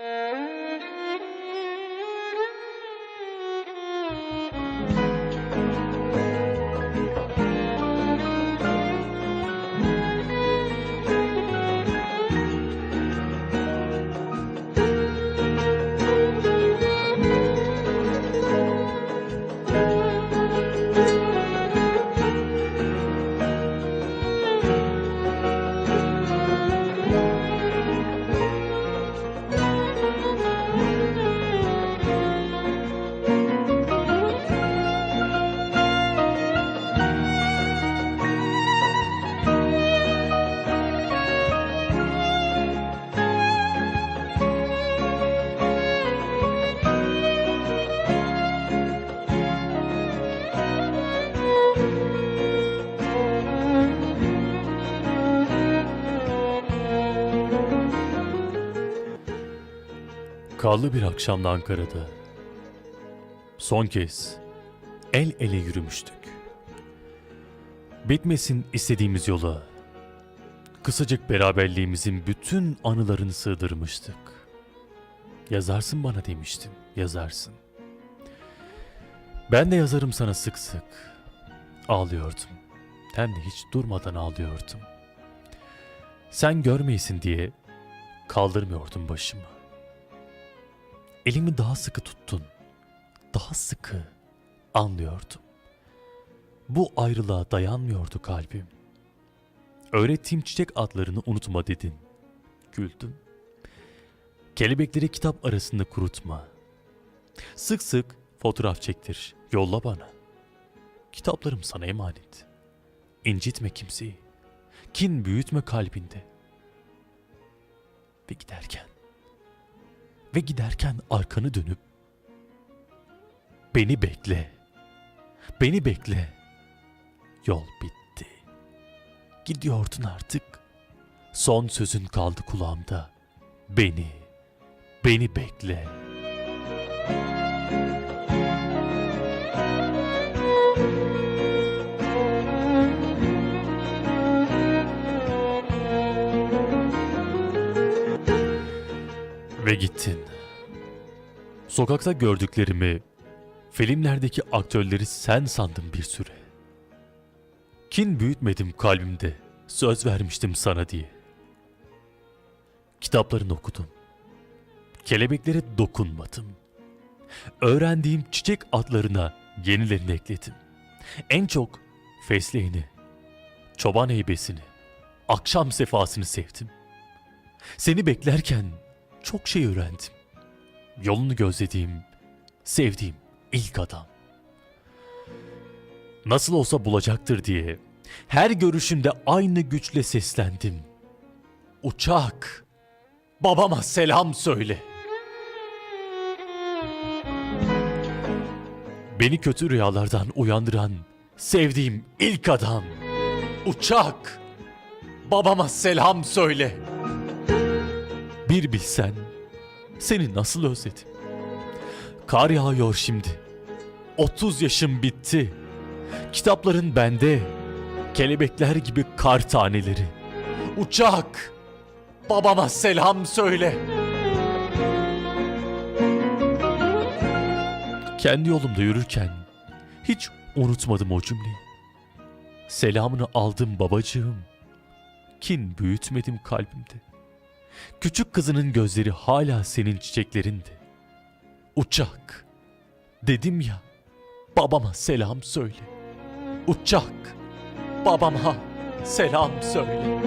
Mm. Karlı bir akşamda Ankara'da son kez el ele yürümüştük. Bitmesin istediğimiz yola kısacık beraberliğimizin bütün anılarını sığdırmıştık. Yazarsın bana demiştin, yazarsın. Ben de yazarım sana sık sık. Ağlıyordum. Hem de hiç durmadan ağlıyordum. Sen görmeyesin diye kaldırmıyordum başımı. Elimi daha sıkı tuttun. Daha sıkı. Anlıyordum. Bu ayrılığa dayanmıyordu kalbim. Öğrettiğim çiçek adlarını unutma dedin. Güldüm. Kelebekleri kitap arasında kurutma. Sık sık fotoğraf çektir, yolla bana. Kitaplarım sana emanet. İncitme kimseyi. Kin büyütme kalbinde. Ve giderken ve giderken arkanı dönüp beni bekle. Beni bekle. Yol bitti. Gidiyordun artık. Son sözün kaldı kulağımda. Beni, beni bekle. Ve gittin. Sokakta gördüklerimi, filmlerdeki aktörleri sen sandım bir süre. Kin büyütmedim kalbimde, söz vermiştim sana diye. Kitaplarını okudum. Kelebeklere dokunmadım. Öğrendiğim çiçek adlarına yenilerini ekledim. En çok fesleğeni, çoban heybesini, akşam sefasını sevdim. Seni beklerken çok şey öğrendim. Yolunu gözlediğim, sevdiğim ilk adam. Nasıl olsa bulacaktır diye her görüşünde aynı güçle seslendim. Uçak, babama selam söyle. Beni kötü rüyalardan uyandıran sevdiğim ilk adam. Uçak, babama selam söyle. Bir bilsen seni nasıl özledim. Kar yağıyor şimdi. 30 yaşım bitti. Kitapların bende. Kelebekler gibi kar taneleri. Uçak. Babama selam söyle. Kendi yolumda yürürken hiç unutmadım o cümleyi. Selamını aldım babacığım. Kin büyütmedim kalbimde. Küçük kızının gözleri hala senin çiçeklerinde. Uçak. Dedim ya, babama selam söyle. Uçak. Babama selam söyle.